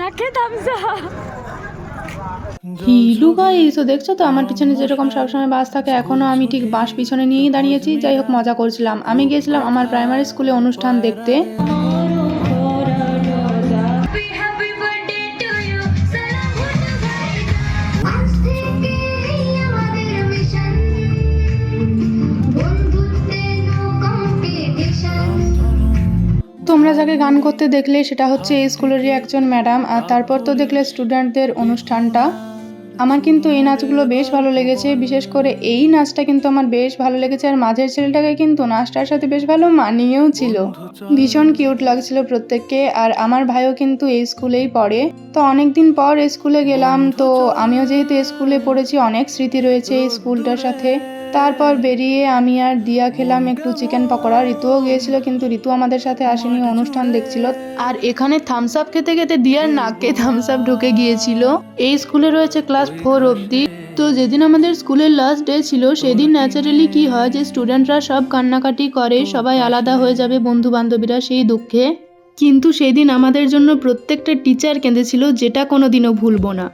নাকে তামসা হিলু গাইস তো দেখছ তো, আমার পিছনে যেরকম সবসময় বাস থাকে, এখনও আমি ঠিক বাস পিছনে নিয়েই দাঁড়িয়েছি। যাই হোক, মজা করছিলাম। আমি গিয়েছিলাম আমার প্রাইমারি স্কুলে অনুষ্ঠান দেখতে। তোমরা যাকে গান করতে দেখলে, সেটা হচ্ছে এই স্কুলেরই একজন ম্যাডাম, আর তারপর তো দেখলে স্টুডেন্টদের অনুষ্ঠানটা। আমার কিন্তু এই নাচগুলো বেশ ভালো লেগেছে, বিশেষ করে এই নাচটা কিন্তু আমার বেশ ভালো লেগেছে, আর মাঝের ছেলেটাকে কিন্তু নাচটার সাথে বেশ ভালো মানিয়েও ছিল। ভীষণ কিউট লাগছিল প্রত্যেককে, আর আমার ভাইও কিন্তু এই স্কুলেই পড়ে। তো অনেকদিন পর এই স্কুলে গেলাম, তো আমিও যেহেতু স্কুলে পড়েছি, অনেক স্মৃতি রয়েছে এই স্কুলটার সাথে। তারপর বেরিয়ে আমি আর দিয়া খেলাম একটু চিকেন পকোড়া, ঋতুও গিয়েছিল, কিন্তু ঋতু আমাদের সাথে আসেনি, অনুষ্ঠান দেখছিল। আর এখানে থামস আপ খেতে খেতে দিয়ার নাকে থামস আপ ঢুকে গিয়েছিল। এই স্কুলে রয়েছে ক্লাস ফোর অবধি। তো যেদিন আমাদের স্কুলের লাস্ট ডে ছিল, সেদিন ন্যাচারালি কি হয় যে স্টুডেন্টরা সব কান্নাকাটি করে, সবাই আলাদা হয়ে যাবে বন্ধু বান্ধবীরা সেই দুঃখে। কিন্তু সেদিন আমাদের জন্য প্রত্যেকটা টিচার কেঁদেছিল, যেটা কোনোদিনও ভুলবো না।